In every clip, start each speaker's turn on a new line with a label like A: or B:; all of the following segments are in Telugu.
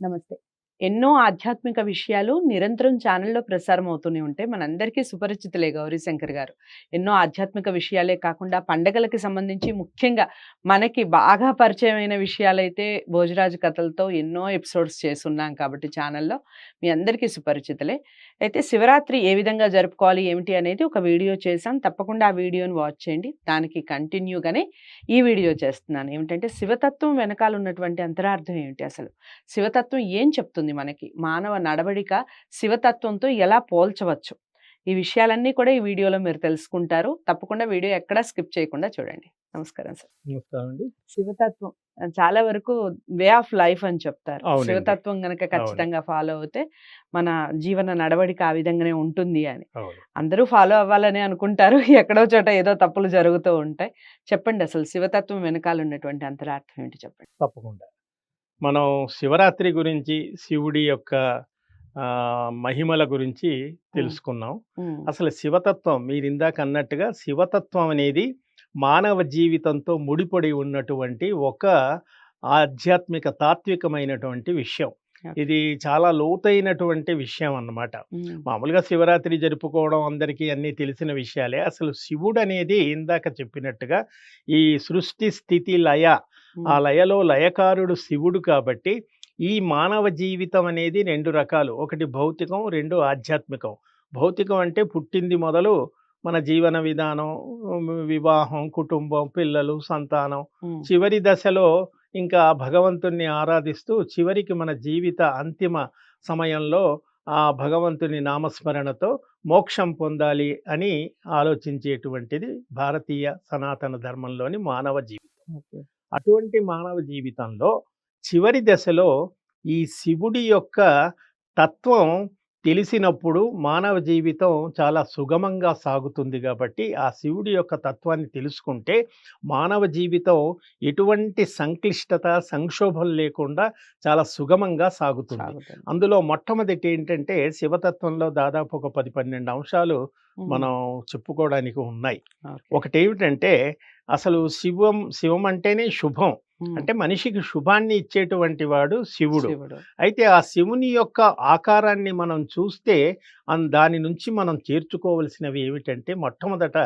A: నమస్తే. ఎన్నో ఆధ్యాత్మిక విషయాలు నిరంతరం ఛానల్లో ప్రసారం అవుతూనే ఉంటాయి మనందరికీ సుపరిచితులే గౌరీశంకర్ గారు. ఎన్నో ఆధ్యాత్మిక విషయాలే కాకుండా పండగలకి సంబంధించి ముఖ్యంగా మనకి బాగా పరిచయమైన విషయాలైతే భోజరాజు కథలతో ఎన్నో ఎపిసోడ్స్ చేస్తున్నాం కాబట్టి ఛానల్లో మీ అందరికీ సుపరిచితులే. అయితే శివరాత్రి ఏ విధంగా జరుపుకోవాలి ఏమిటి అనేది ఒక వీడియో చేశాం. తప్పకుండా ఆ వీడియోని వాచ్ చేయండి. దానికి కంటిన్యూగానే ఈ వీడియో చేస్తున్నాను. ఏమిటంటే శివతత్వం వెనకాల ఉన్నటువంటి అంతరార్థం ఏమిటి అసలు? శివతత్వం ఏం చెప్తుంది మనకి? మానవ నడవడిక శివతత్వంతో ఎలా పోల్చవచ్చు? ఈ విషయాలన్నీ కూడా ఈ వీడియోలో మీరు తెలుసుకుంటారు. తప్పకుండా వీడియో ఎక్కడా స్కిప్ చేయకుండా చూడండి. నమస్కారం సార్.
B: నమస్కారం అండి.
A: శివతత్వం చాలా వరకు వే ఆఫ్ లైఫ్ అని చెప్తారు. శివతత్వం గనక ఖచ్చితంగా ఫాలో అవుతే మన జీవన నడవడిక ఆ విధంగానే ఉంటుంది అని. అందరూ ఫాలో అవ్వాలని అనుకుంటారు. ఎక్కడో చోట ఏదో తప్పులు జరుగుతూ ఉంటాయి. చెప్పండి అసలు శివతత్వం వెనకాల ఉన్నటువంటి అంతరార్థం ఏంటి చెప్పండి?
B: తప్పకుండా. మనం శివరాత్రి గురించి శివుడి యొక్క మహిమల గురించి తెలుసుకున్నాం. అసలు శివతత్వం మీరు ఇందాక అన్నట్టుగా శివతత్వం అనేది మానవ జీవితంతో ముడిపడి ఉన్నటువంటి ఒక ఆధ్యాత్మిక తాత్వికమైనటువంటి విషయం. ఇది చాలా లోతైనటువంటి విషయం అన్నమాట. మామూలుగా శివరాత్రి జరుపుకోవడం అందరికీ అన్నీ తెలిసిన విషయాలే. అసలు శివుడు అనేది ఇందాక చెప్పినట్టుగా ఈ సృష్టి స్థితి లయ. ఆ లయలో లయకారుడు శివుడు కాబట్టి ఈ మానవ జీవితం అనేది రెండు రకాలు. ఒకటి భౌతికం రెండు ఆధ్యాత్మికం. భౌతికం అంటే పుట్టింది మొదలు మన జీవన విధానం వివాహం కుటుంబం పిల్లలు సంతానం. చివరి దశలో ఇంకా భగవంతుణ్ణి ఆరాధిస్తూ చివరికి మన జీవిత అంతిమ సమయంలో ఆ భగవంతుని నామస్మరణతో మోక్షం పొందాలి అని ఆలోచించేటువంటిది భారతీయ సనాతన ధర్మంలోని మానవ జీవితం. అటువంటి మానవ జీవితంలో చివరి దశలో ఈ శివుడి యొక్క తత్వం తెలిసినప్పుడు మానవ జీవితం చాలా సుగమంగా సాగుతుంది కాబట్టి ఆ శివుడి యొక్క తత్వాన్ని తెలుసుకుంటే మానవ జీవితం ఎటువంటి సంక్లిష్టత సంక్షోభం లేకుండా చాలా సుగమంగా సాగుతుంది. అందులో మొట్టమొదటి ఏంటంటే శివతత్వంలో దాదాపు ఒక పది పన్నెండు అంశాలు మనం చెప్పుకోవడానికి ఉన్నాయి. ఒకటి ఏమిటంటే అసలు శివం శివం అంటేనే శుభం. అంటే మనిషికి శుభాన్ని ఇచ్చేటువంటి వాడు శివుడు. అయితే ఆ శివుని యొక్క ఆకారాన్ని మనం చూస్తే దాని నుంచి మనం చేర్చుకోవలసినవి ఏమిటంటే మొట్టమొదట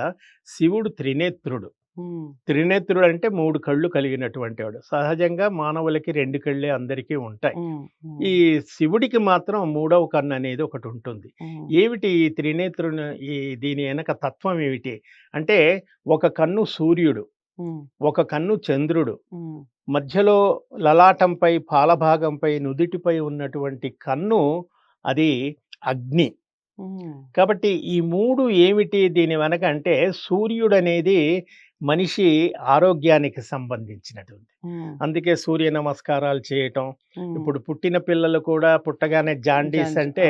B: శివుడు త్రినేత్రుడు. త్రినేత్రుడు అంటే మూడు కళ్ళు కలిగినటువంటి వాడు సహజంగా మానవులకి రెండు కళ్ళే అందరికీ ఉంటాయి. ఈ శివుడికి మాత్రం మూడవ కన్ను అనేది ఒకటి ఉంటుంది. ఏమిటి ఈ త్రినేత్రుని ఈ దీని వెనక తత్వం ఏమిటి? అంటే ఒక కన్ను సూర్యుడు ఒక కన్ను చంద్రుడు మధ్యలో లలాటంపై పాలభాగంపై నుదిటిపై ఉన్నటువంటి కన్ను అది అగ్ని. కాబట్టి ఈ మూడు ఏమిటి దీని వెనక అంటే సూర్యుడు అనేది మనిషి ఆరోగ్యానికి సంబంధించినటువంటి అందుకే సూర్య నమస్కారాలు చేయటం. ఇప్పుడు పుట్టిన పిల్లలు కూడా పుట్టగానే జాండీస్ అంటే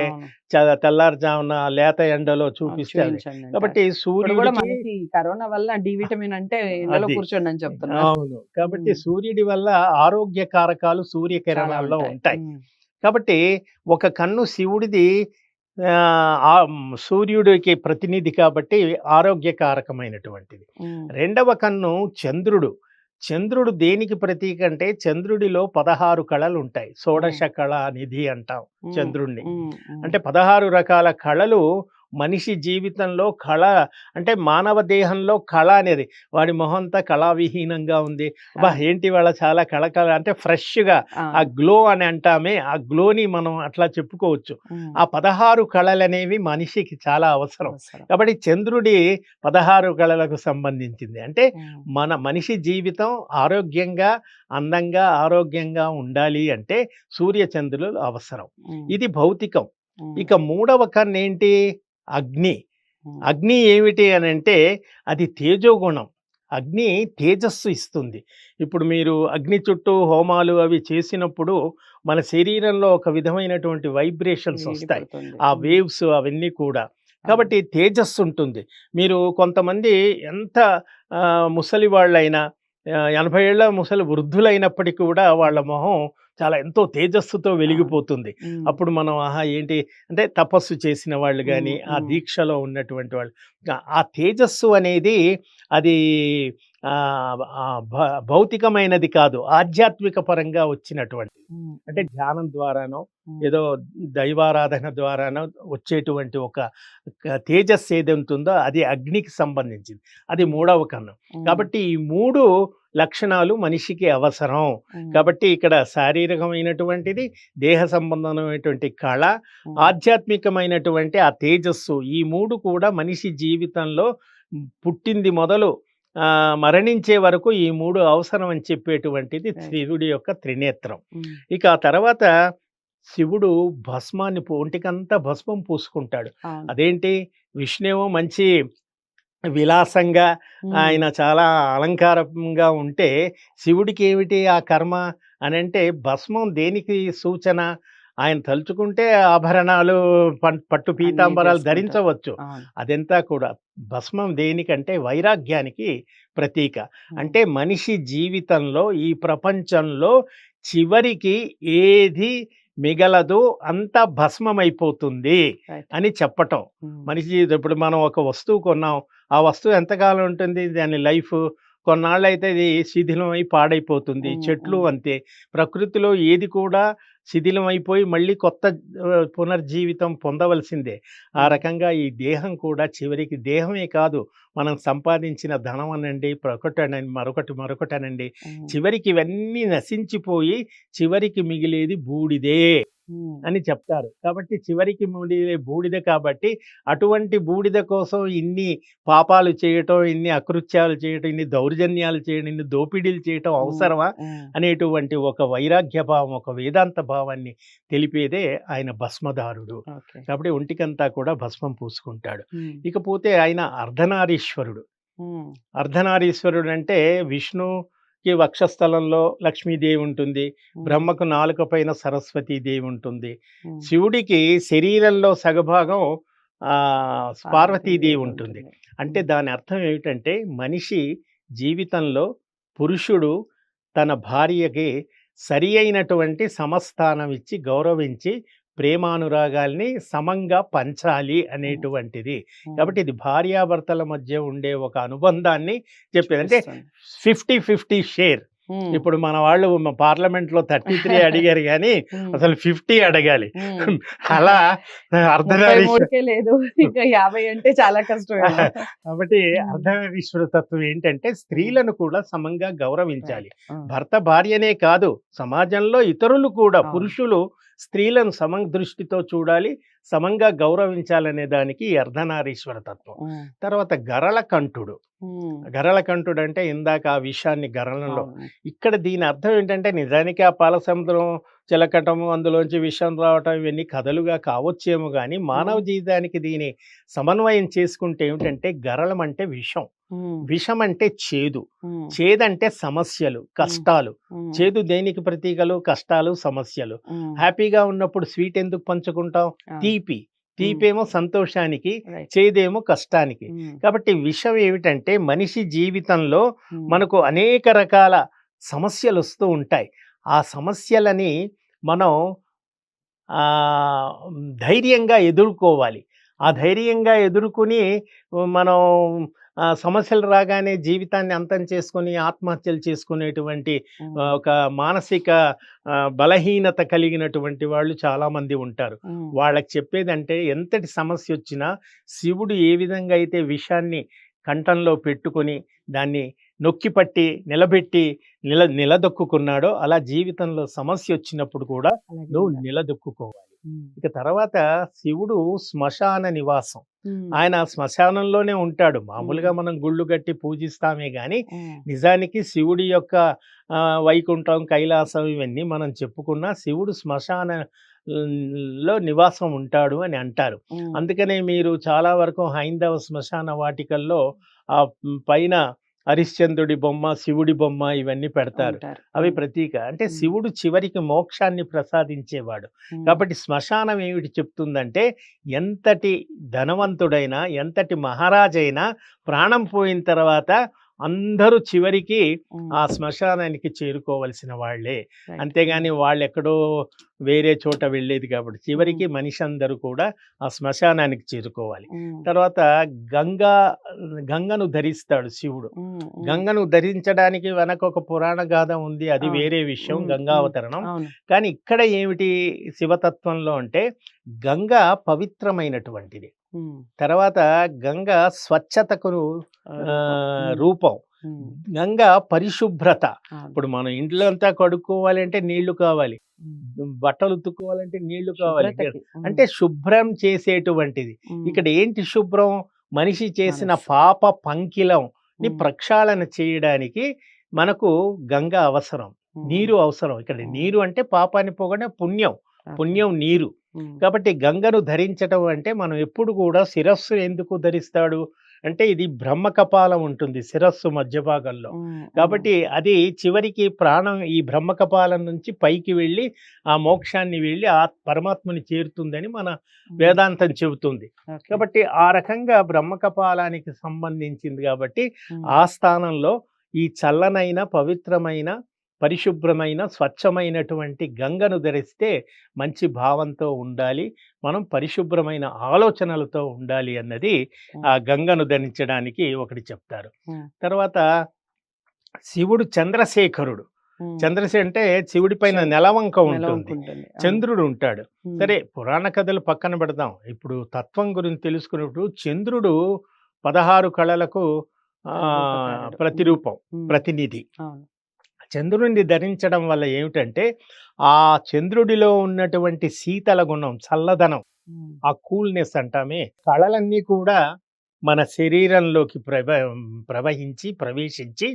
B: తెల్లారుజామున లేత ఎండలో చూపిస్తే అది.
A: చూపించండి అంటారు.
B: కాబట్టి
A: మనకి కరోనా వల్ల డి విటమిన్ అంటే. కూర్చోండి అని చెప్తున్నారు
B: అవును కాబట్టి. సూర్యుడి వల్ల ఆరోగ్య కారకాలు సూర్యకిరణాల్లో ఉంటాయి కాబట్టి ఒక కన్ను శివుడిది ఆ, సూర్యుడికి ప్రతినిధి కాబట్టి ఆరోగ్యకారకమైనటువంటిది. రెండవ కన్ను చంద్రుడు. చంద్రుడు దేనికి ప్రతీక అంటే చంద్రుడిలో పదహారు కళలు ఉంటాయి షోడశ కళ నిధి అంటాం చంద్రుణ్ణి. అంటే పదహారు రకాల కళలు మనిషి జీవితంలో కళ అంటే మానవ దేహంలో కళ అనేది వాడి మొహం అంతా కళావిహీనంగా ఉంది. బా ఏంటి వాళ్ళ చాలా కళ కళ అంటే ఫ్రెష్గా
A: ఆ,
B: గ్లో అని అంటామే ఆ గ్లోని మనం అట్లా చెప్పుకోవచ్చు. ఆ పదహారు కళలు అనేవి మనిషికి చాలా అవసరం. కాబట్టి చంద్రుడి పదహారు కళలకు సంబంధించింది. అంటే మన మనిషి జీవితం ఆరోగ్యంగా అందంగా ఆరోగ్యంగా ఉండాలి అంటే సూర్య చంద్రులు అవసరం ఇది భౌతికం. ఇక మూడవ కన్ను ఏంటి అగ్ని. అగ్ని ఏమిటి అని అంటే అది తేజోగుణం. అగ్ని తేజస్సు ఇస్తుంది. ఇప్పుడు మీరు అగ్ని చుట్టూ హోమాలు అవి చేసినప్పుడు మన శరీరంలో ఒక విధమైనటువంటి వైబ్రేషన్స్ వస్తాయి. ఆ వేవ్స్ అవన్నీ కూడా. కాబట్టి తేజస్సు ఉంటుంది. మీరు కొంతమంది ఎంత ముసలి వాళ్ళైనా ఎనభై ఏళ్ళ ముసలి వృద్ధులైనప్పటికీ కూడా వాళ్ళ మొహం చాలా ఎంతో తేజస్సుతో వెలిగిపోతుంది. అప్పుడు మనం ఆహా! ఏంటి అంటే తపస్సు చేసిన వాళ్ళు కానీ ఆ. దీక్షలో ఉన్నటువంటి వాళ్ళు ఆ- తేజస్సు అనేది అది భౌతికమైనది కాదు ఆధ్యాత్మిక పరంగా వచ్చినటువంటి అంటే ధ్యానం ద్వారానో ఏదో దైవారాధన ద్వారానో వచ్చేటువంటి ఒక తేజస్సు ఏది ఉంటుందో అది అగ్నికి సంబంధించింది. అది మూడవ కన్ను. కాబట్టి ఈ మూడు లక్షణాలు మనిషికి అవసరం. కాబట్టి ఇక్కడ శారీరకమైనటువంటిది దేహ సంబంధమైనటువంటి కళ ఆధ్యాత్మికమైనటువంటి ఆ తేజస్సు ఈ మూడు కూడా మనిషి జీవితంలో పుట్టింది మొదలు మరణించే వరకు ఈ మూడు అవసరం అని చెప్పేటువంటిది. శివుడి యొక్క త్రినేత్రం. ఇక ఆ తర్వాత శివుడు భస్మాన్ని ఒంటికంతా భస్మం పూసుకుంటాడు. అదేంటి? విష్ణువు మంచి విలాసంగా ఆయన చాలా అలంకారంగా ఉంటే శివుడికి ఏమిటి ఆ కర్మ అని అంటే భస్మం దేనికి సూచన ఆయన తలుచుకుంటే ఆభరణాలు పట్టు పీతాంబరాలు. ధరించవచ్చు. అదంతా కూడా భస్మం దేనికంటే వైరాగ్యానికి ప్రతీక అంటే మనిషి జీవితంలో ఈ ప్రపంచంలో చివరికి ఏది మిగలదు అంతా భస్మమైపోతుంది. అని చెప్పటం.
A: ఉమ్,
B: మనిషి ఇప్పుడు మనం ఒక వస్తువు కొన్నాం. ఆ వస్తువు ఎంతకాలం ఉంటుంది? దాని లైఫ్ కొన్నాళ్ళు అయితే ఇది శిథిలమై పాడైపోతుంది.
A: ఉమ్,
B: చెట్లు
A: ఉమ్.
B: అంతే. ప్రకృతిలో ఏది కూడా శిథిలం అయిపోయి మళ్ళీ కొత్త పునర్జీవితం పొందవలసిందే. ఆ రకంగా ఈ దేహం కూడా చివరికి దేహమే కాదు మనం సంపాదించిన ధనం అనండి ఒకటనండి మరొకటి మరొకటనండి. చివరికి ఇవన్నీ నశించిపోయి చివరికి మిగిలేది బూడిదే. అని చెప్తారు. కాబట్టి చివరికి బూడిదే బూడిద కాబట్టి అటువంటి బూడిద కోసం ఇన్ని పాపాలు చేయటం ఇన్ని అకృత్యాలు చేయటం ఇన్ని దౌర్జన్యాలు చేయడం ఇన్ని దోపిడీలు చేయటం అవసరమా అనేటువంటి ఒక వైరాగ్య భావం ఒక వేదాంత భావాన్ని తెలిపేదే ఆయన భస్మదారుడు. కాబట్టి ఒంటికంతా కూడా భస్మం పూసుకుంటాడు. ఇకపోతే ఆయన అర్ధనారీశ్వరుడు. అర్ధనారీశ్వరుడు అంటే విష్ణుకి వక్షస్థలంలో లక్ష్మీదేవి ఉంటుంది. బ్రహ్మకు నాలుక పైన సరస్వతీదేవి ఉంటుంది. శివుడికి శరీరంలో సగభాగం పార్వతీదేవి ఉంటుంది. అంటే దాని అర్థం ఏమిటంటే మనిషి జీవితంలో పురుషుడు తన భార్యకి సరి అయినటువంటి సమస్థానం ఇచ్చి గౌరవించి ప్రేమానురాగాల్ని సమంగా పంచాలి అనేటువంటిది. కాబట్టి ఇది భార్యాభర్తల మధ్య ఉండే ఒక అనుబంధాన్ని చెప్పేది. అంటే. Fifty fifty share. ఇప్పుడు మన వాళ్ళు పార్లమెంట్లో థర్టీ త్రీ అడిగారు కానీ అసలు ఫిఫ్టీ అడగాలి. అలా
A: లేదు. ఇంకా యాభై అంటే చాలా కష్టమే
B: కాబట్టి. అర్ధనారీశ్వర తత్వం ఏంటంటే స్త్రీలను కూడా సమంగా గౌరవించాలి. భర్త భార్యనే కాదు సమాజంలో ఇతరులు కూడా. పురుషులు స్త్రీలను సమ దృష్టితో చూడాలి. సమంగా గౌరవించాలనే దానికి అర్ధనారీశ్వర తత్వం. తర్వాత గరళ కంఠుడు. గరళ కంఠుడు అంటే ఇందాక ఆ విషయాన్ని గరళంలో. ఇక్కడ దీని అర్థం ఏంటంటే నిజానికి ఆ పాల సముద్రం చిలకటము అందులోంచి విషం రావటం ఇవన్నీ కథలుగా కావచ్చేమో కానీ మానవ. జీవితానికి దీని సమన్వయం చేసుకుంటే ఏమిటంటే గరళం అంటే విషం. విషం అంటే చేదు. చేదంటే సమస్యలు కష్టాలు. చేదు దేనికి ప్రతీకలు? కష్టాలు సమస్యలు. హ్యాపీగా ఉన్నప్పుడు స్వీట్ ఎందుకు పంచుకుంటాం?
A: అవును.
B: తీపి. తీపేమో సంతోషానికి. చేదేమో కష్టానికి. కాబట్టి విషం ఏమిటంటే మనిషి జీవితంలో మనకు అనేక రకాల సమస్యలు వస్తూ ఉంటాయి. ఆ సమస్యలని మనం ఆ, ధైర్యంగా ఎదుర్కోవాలి. ఆ ధైర్యంగా ఎదుర్కొని మనం సమస్యలు రాగానే జీవితాన్ని అంతం చేసుకొని ఆత్మహత్యలు చేసుకునేటువంటి ఒక మానసిక బలహీనత కలిగినటువంటి వాళ్ళు చాలామంది ఉంటారు.
A: ఉమ్,
B: వాళ్ళకి చెప్పేదంటే ఎంతటి సమస్య వచ్చినా శివుడు ఏ విధంగా అయితే విషాన్ని కంఠంలో పెట్టుకొని దాన్ని నొక్కిపట్టి నిలబెట్టి నిల నిలదొక్కున్నాడో అలా జీవితంలో సమస్య వచ్చినప్పుడు కూడా నువ్వు. నిలదొక్కుకోవాలి. ఇక తర్వాత శివుడు శ్మశాన నివాసం. ఆయన శ్మశానంలోనే ఉంటాడు. మామూలుగా. మనం గుళ్ళు కట్టి పూజిస్తామే గాని నిజానికి శివుడి యొక్క వైకుంఠం కైలాసం ఇవన్నీ మనం చెప్పుకున్నా శివుడు శ్మశాన లో నివాసం ఉంటాడు అని అంటారు. అందుకనే మీరు చాలా వరకు హైందవ శ్మశాన వాటికల్లో ఆ పైన హరిశ్చంద్రుడి బొమ్మ శివుడి బొమ్మ ఇవన్నీ పెడతారు. అవి ప్రతీక. అంటే. శివుడు చివరికి మోక్షాన్ని ప్రసాదించేవాడు. కాబట్టి శ్మశానం ఏమిటి చెప్తుందంటే ఎంతటి ధనవంతుడైనా ఎంతటి మహారాజైనా ప్రాణం పోయిన తర్వాత అందరూ చివరికి ఆ శ్మశానానికి చేరుకోవలసిన వాళ్ళే.
A: Right.
B: అంతేగాని వాళ్ళు ఎక్కడో వేరే చోట వెళ్ళేది కాబట్టి చివరికి మనిషి అందరూ కూడా ఆ శ్మశానానికి చేరుకోవాలి.
A: ఉమ్,
B: తర్వాత గంగా గంగను ధరిస్తాడు శివుడు. గంగను ధరించడానికి వెనక ఒక పురాణ గాథ ఉంది. అది
A: అవును.
B: వేరే విషయం గంగావతరణం. కానీ ఇక్కడ ఏమిటి శివతత్వంలో అంటే గంగ పవిత్రమైనటువంటిది. తర్వాత గంగ స్వచ్ఛతకు రూపం. గంగ పరిశుభ్రత. ఇప్పుడు మనం ఇంట్లో అంతా కడుక్కోవాలి అంటే నీళ్ళు కావాలి. బట్టలు ఉతుక్కోవాలంటే నీళ్ళు కావాలి. అంటే శుభ్రం చేసేటువంటిది. ఇక్కడ ఏంటి శుభ్రం? మనిషి చేసిన. పాప పంకిలం ని ప్రక్షాళన చేయడానికి మనకు గంగ అవసరం. నీరు అవసరం. ఇక్కడ. నీరు అంటే పాపాన్ని పోగొనే పుణ్యం. పుణ్యం నీరు. కాబట్టి గంగను ధరించడం అంటే మనం ఎప్పుడు కూడా శిరస్సు ఎందుకు ధరిస్తాడు? అంటే ఇది బ్రహ్మ కపాలం ఉంటుంది శిరస్సు మధ్య భాగంలో. కాబట్టి అది చివరికి ప్రాణం ఈ బ్రహ్మ కపాలం నుంచి పైకి వెళ్ళి ఆ మోక్షాన్ని వెళ్ళి ఆ పరమాత్మని చేరుతుందని మన వేదాంతం చెబుతుంది. కాబట్టి ఆ రకంగా బ్రహ్మ కపాలానికి సంబంధించింది కాబట్టి ఆ స్థానంలో ఈ చల్లనైన పవిత్రమైన పరిశుభ్రమైన స్వచ్ఛమైనటువంటి గంగను ధరిస్తే మంచి భావంతో ఉండాలి. మనం పరిశుభ్రమైన ఆలోచనలతో ఉండాలి అన్నది ఆ గంగను ధరించడానికి ఒకటి చెప్తారు. తర్వాత శివుడు చంద్రశేఖరుడు. చంద్రశే అంటే శివుడి పైన నెలవంక
A: నెల
B: ఉంటుంది. చంద్రుడు ఉంటాడు. సరే పురాణ కథలు పక్కన పెడదాం. ఇప్పుడు తత్వం గురించి తెలుసుకున్నప్పుడు చంద్రుడు పదహారు కళలకు. ప్రతిరూపం ప్రతినిధి. చంద్రుడిని ధరించడం వల్ల ఏమిటంటే ఆ చంద్రుడిలో ఉన్నటువంటి శీతల గుణం చల్లదనం ఆ కూల్నెస్ అంటామే. కళలన్నీ కూడా మన శరీరంలోకి ప్రవ ప్రవహించి ప్రవేశించి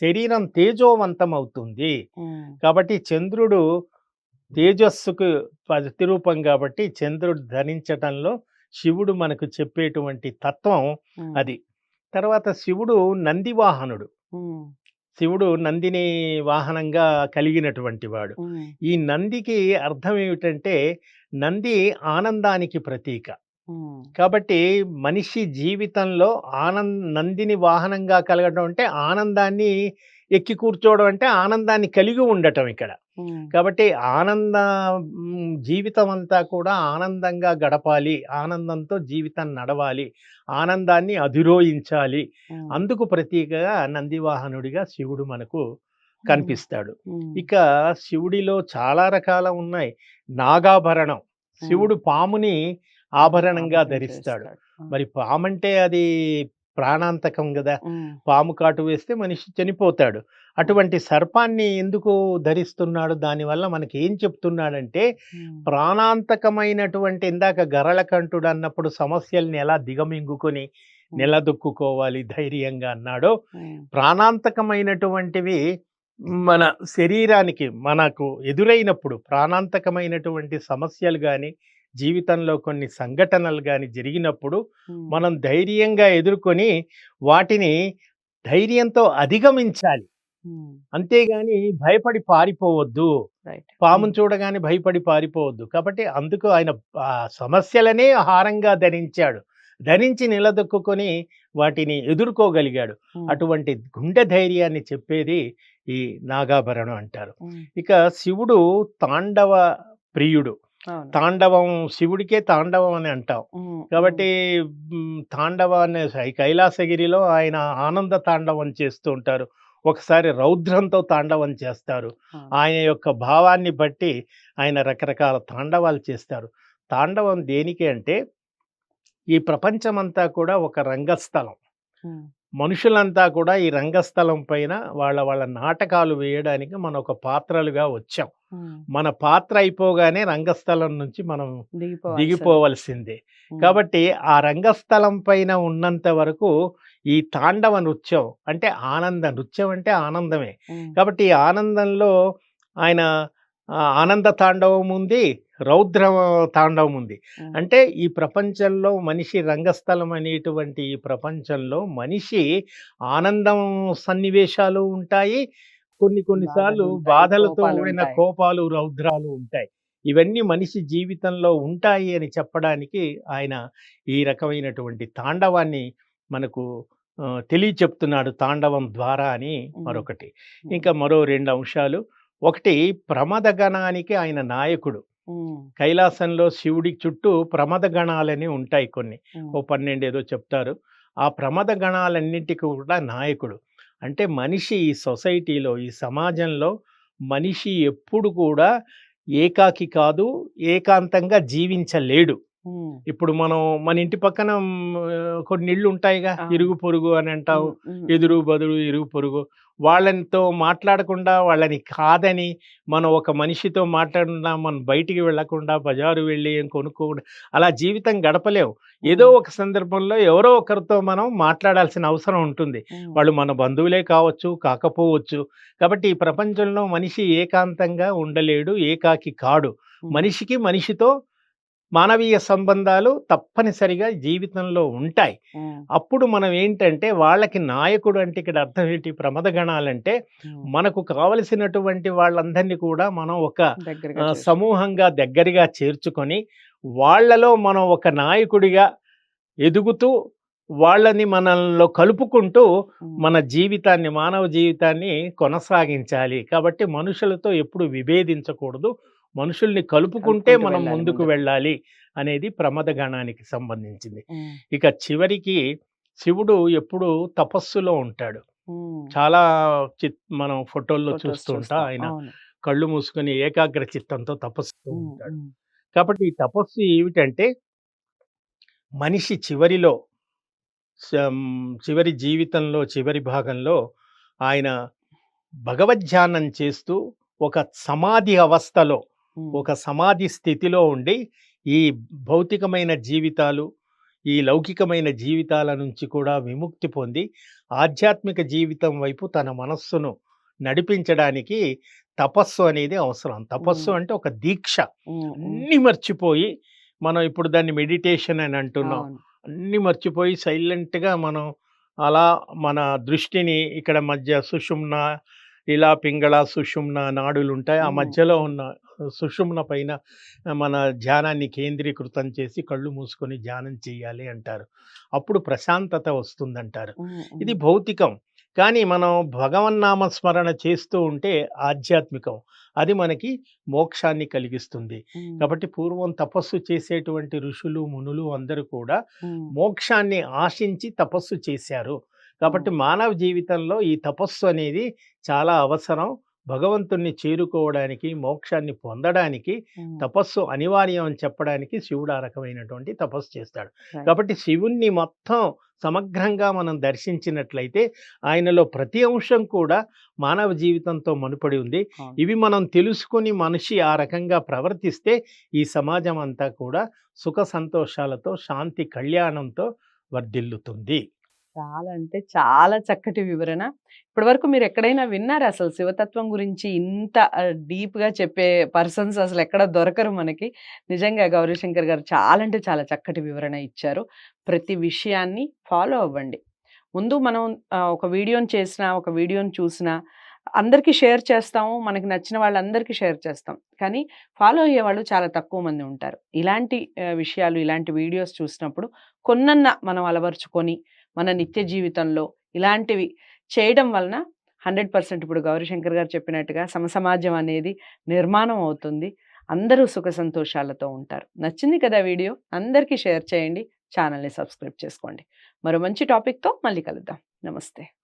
B: శరీరం తేజోవంతం అవుతుంది. కాబట్టి చంద్రుడు తేజస్సుకు ప్రతిరూపం కాబట్టి చంద్రుడు ధరించటంలో శివుడు మనకు చెప్పేటువంటి తత్వం అది. తర్వాత శివుడు నందివాహనుడు. శివుడు నందిని వాహనంగా కలిగినటువంటి వాడు. ఈ నందికి అర్థం ఏమిటంటే నంది ఆనందానికి ప్రతీక. కాబట్టి మనిషి జీవితంలో ఆనంద నందిని వాహనంగా కలగడం అంటే ఆనందాన్ని ఎక్కి కూర్చోవడం అంటే ఆనందాన్ని కలిగి ఉండటం ఇక్కడ. కాబట్టి ఆనంద జీవితం అంతా కూడా ఆనందంగా గడపాలి ఆనందంతో జీవితం నడవాలి ఆనందాన్ని అధిరోహించాలి. అందుకు ప్రతీకగా నందివాహనుడిగా శివుడు మనకు కనిపిస్తాడు. ఇక శివుడిలో చాలా రకాల ఉన్నాయి. నాగాభరణం. శివుడు పాముని ఆభరణంగా
A: ఆభరణం
B: ధరిస్తాడు. మరి పామంటే అది ప్రాణాంతకం కదా. పాము కాటు వేస్తే మనిషి చనిపోతాడు. అటువంటి సర్పాన్ని ఎందుకు ధరిస్తున్నాడు? దానివల్ల మనకి ఏం చెప్తున్నాడంటే ప్రాణాంతకమైనటువంటి ఇందాక గరళకంఠుడు అన్నప్పుడు సమస్యల్ని ఎలా దిగమింగుకొని నిలదొక్కుకోవాలి ధైర్యంగా అన్నాడో ప్రాణాంతకమైనటువంటివి మన శరీరానికి మనకు ఎదురైనప్పుడు ప్రాణాంతకమైనటువంటి సమస్యలు కానీ జీవితంలో కొన్ని సంఘటనలు కానీ జరిగినప్పుడు మనం ధైర్యంగా ఎదుర్కొని వాటిని ధైర్యంతో అధిగమించాలి. అంతేగాని భయపడి పారిపోవద్దు. పామును చూడగానే భయపడి పారిపోవద్దు. కాబట్టి అందుకు ఆయన సమస్యలనే హారంగా ధరించాడు. ధరించి నిలదొక్కుని వాటిని ఎదుర్కోగలిగాడు. అటువంటి గుండె ధైర్యాన్ని చెప్పేది ఈ నాగాభరణం అంటారు. ఇక శివుడు తాండవ ప్రియుడు. తాండవం శివుడికే తాండవం అని అంటాం. కాబట్టి తాండవ అనే కైలాసగిరిలో ఆయన ఆనంద తాండవం చేస్తూ ఉంటారు. ఒకసారి రౌద్రంతో తాండవం చేస్తారు. ఆయన యొక్క భావాన్ని బట్టి ఆయన రకరకాల తాండవాలు చేస్తారు. తాండవం దేనికి అంటే ఈ ప్రపంచమంతా కూడా ఒక రంగస్థలం. మనుషులంతా కూడా ఈ రంగస్థలం పైన వాళ్ళ వాళ్ళ నాటకాలు వేయడానికి మనం ఒక పాత్రలుగా వచ్చాం. మన పాత్ర అయిపోగానే రంగస్థలం నుంచి మనం
A: దిగిపోవాలి
B: దిగిపోవలసిందే. కాబట్టి ఆ రంగస్థలం పైన ఉన్నంత వరకు ఈ తాండవ నృత్యం అంటే ఆనంద నృత్యం అంటే ఆనందమే. కాబట్టి ఈ ఆనందంలో ఆయన ఆనంద తాండవం ఉంది రౌద్ర తాండవం ఉంది. అంటే ఈ ప్రపంచంలో మనిషి రంగస్థలం అనేటువంటి ఈ ప్రపంచంలో మనిషి ఆనందం సన్నివేశాలు ఉంటాయి. కొన్ని కొన్నిసార్లు బాధలతో కూడిన. కోపాలు రౌద్రాలు ఉంటాయి. ఇవన్నీ మనిషి జీవితంలో ఉంటాయి అని చెప్పడానికి ఆయన ఈ రకమైనటువంటి తాండవాన్ని మనకు తెలియచెప్తున్నాడు తాండవం ద్వారా అని మరొకటి. ఇంకా మరో రెండు అంశాలు. ఒకటి ప్రమదగణానికి ఆయన నాయకుడు. కైలాసంలో శివుడి చుట్టూ ప్రమదగణాలని ఉంటాయి కొన్ని. ఓ పన్నెండు ఏదో చెప్తారు. ఆ ప్రమద గణాలన్నింటికి కూడా నాయకుడు. అంటే మనిషి ఈ సొసైటీలో ఈ సమాజంలో మనిషి ఎప్పుడు కూడా ఏకాకి కాదు ఏకాంతంగా జీవించలేడు. ఇప్పుడు మనం మన ఇంటి పక్కన కొన్ని ఇళ్ళు ఉంటాయిగా. ఇరుగు పొరుగు అని అంటావు ఎదురు బదురు ఇరుగు పొరుగు. వాళ్ళతో మాట్లాడకుండా వాళ్ళని కాదని మనం ఒక మనిషితో మాట్లాడకుండా మనం బయటికి వెళ్ళకుండా బజారు వెళ్ళి ఏం కొనుక్కోకుండా అలా జీవితం గడపలేం ఏదో ఒక సందర్భంలో ఎవరో ఒకరితో మనం మాట్లాడాల్సిన అవసరం ఉంటుంది. వాళ్ళు మన బంధువులే కావచ్చు కాకపోవచ్చు. కాబట్టి ఈ ప్రపంచంలో మనిషి ఏకాంతంగా ఉండలేడు ఏకాకి కాడు. మనిషికి మనిషితో మానవీయ సంబంధాలు తప్పనిసరిగా జీవితంలో ఉంటాయి. అప్పుడు మనం ఏంటంటే వాళ్ళకి నాయకుడు అంటే ఇక్కడ అర్థం ఏంటి? ప్రమదగణాలంటే
A: ఉమ్,
B: మనకు కావలసినటువంటి వాళ్ళందరినీ కూడా మనం ఒక. సమూహంగా దగ్గరగా చేర్చుకొని వాళ్ళలో మనం ఒక నాయకుడిగా ఎదుగుతూ వాళ్ళని మనలో కలుపుకుంటూ మన జీవితాన్ని మానవ జీవితాన్ని కొనసాగించాలి. కాబట్టి మనుషులతో ఎప్పుడు విభేదించకూడదు. మనుషుల్ని కలుపుకుంటే మనం ముందుకు. వెళ్ళాలి అనేది ప్రమదగణానికి సంబంధించింది
A: ఉమ్,
B: ఇక చివరికి శివుడు ఎప్పుడు తపస్సులో ఉంటాడు చాలా చిత్ మనం ఫోటోల్లో
A: ఫొటోస్
B: చూస్తూ ఉంటా
A: చూస్తాం.
B: ఆయన. కళ్ళు మూసుకొని ఏకాగ్ర చిత్తంతో తపస్సుతో
A: ఉమ్,
B: ఉంటాడు కాబట్టి ఈ తపస్సు ఏమిటంటే మనిషి చివరిలో చివరి జీవితంలో చివరి భాగంలో ఆయన భగవద్ధ్యానం చేస్తూ ఒక సమాధి అవస్థలో ఒక సమాధి స్థితిలో ఉండి ఈ భౌతికమైన జీవితాలు ఈ లౌకికమైన జీవితాల నుంచి కూడా విముక్తి పొంది ఆధ్యాత్మిక జీవితం వైపు తన మనస్సును నడిపించడానికి తపస్సు అనేది అవసరం. తపస్సు. అంటే ఒక దీక్ష. అన్ని మర్చిపోయి మనం ఇప్పుడు దాన్ని మెడిటేషన్ అని అంటున్నాం. అన్ని మర్చిపోయి సైలెంట్గా మనం అలా మన దృష్టిని ఇక్కడ మధ్య సుషుమ్న ఇలా పింగళ సుషుమ్న నాడులు ఉంటాయి ఆ. మధ్యలో ఉన్న సుషుమ్న పైన మన ధ్యానాన్ని కేంద్రీకృతం చేసి కళ్ళు మూసుకొని ధ్యానం చేయాలి అంటారు. అప్పుడు ప్రశాంతత వస్తుందంటారు. ఇది భౌతికం. కానీ మనం భగవన్నామ స్మరణ చేస్తూ ఉంటే ఆధ్యాత్మికం. అది మనకి మోక్షాన్ని కలిగిస్తుంది. కాబట్టి పూర్వం తపస్సు చేసేటువంటి ఋషులు మునులు అందరూ కూడా మోక్షాన్ని ఆశించి తపస్సు చేశారు. కాబట్టి మానవ జీవితంలో ఈ తపస్సు అనేది చాలా అవసరం. భగవంతుణ్ణి చేరుకోవడానికి మోక్షాన్ని పొందడానికి తపస్సు అనివార్యం అని చెప్పడానికి శివుడు ఆ రకమైనటువంటి తపస్సు చేస్తాడు. కాబట్టి శివుణ్ణి మొత్తం సమగ్రంగా మనం దర్శించినట్లయితే ఆయనలో ప్రతి అంశం కూడా మానవ జీవితంతో మునుపడి ఉంది. ఇవి మనం తెలుసుకుని మనిషి ఆ రకంగా ప్రవర్తిస్తే ఈ సమాజం అంతా కూడా సుఖ సంతోషాలతో శాంతి కళ్యాణంతో వర్ధిల్లుతుంది
A: చాలా అంటే చాలా చక్కటి వివరణ. ఇప్పటివరకు మీరు ఎక్కడైనా విన్నారా అసలు శివతత్వం గురించి ఇంత డీప్గా చెప్పే పర్సన్స్ అసలు ఎక్కడ దొరకరు మనకి? నిజంగా గౌరీశంకర్ గారు చాలా అంటే చాలా చక్కటి వివరణ ఇచ్చారు. ప్రతి విషయాన్ని ఫాలో అవ్వండి. ముందు మనం ఒక వీడియోని చేసినా ఒక వీడియోని చూసినా అందరికీ షేర్ చేస్తాము. మనకి నచ్చిన వాళ్ళందరికీ షేర్ చేస్తాం. కానీ ఫాలో అయ్యే వాళ్ళు చాలా తక్కువ మంది ఉంటారు. ఇలాంటి విషయాలు ఇలాంటి వీడియోస్ చూసినప్పుడు కొన్నన్న మనం అలవర్చుకొని మన నిత్య జీవితంలో ఇలాంటివి చేయడం వలన హండ్రెడ్ పర్సెంట్ ఇప్పుడు గౌరీశంకర్ గారు చెప్పినట్టుగా సమసమాజం అనేది నిర్మాణం అవుతుంది. అందరూ సుఖ సంతోషాలతో ఉంటారు. నచ్చింది కదా వీడియో? అందరికీ షేర్ చేయండి. ఛానల్ని సబ్స్క్రైబ్ చేసుకోండి. మరో మంచి టాపిక్తో మళ్ళీ కలుద్దాం. నమస్తే.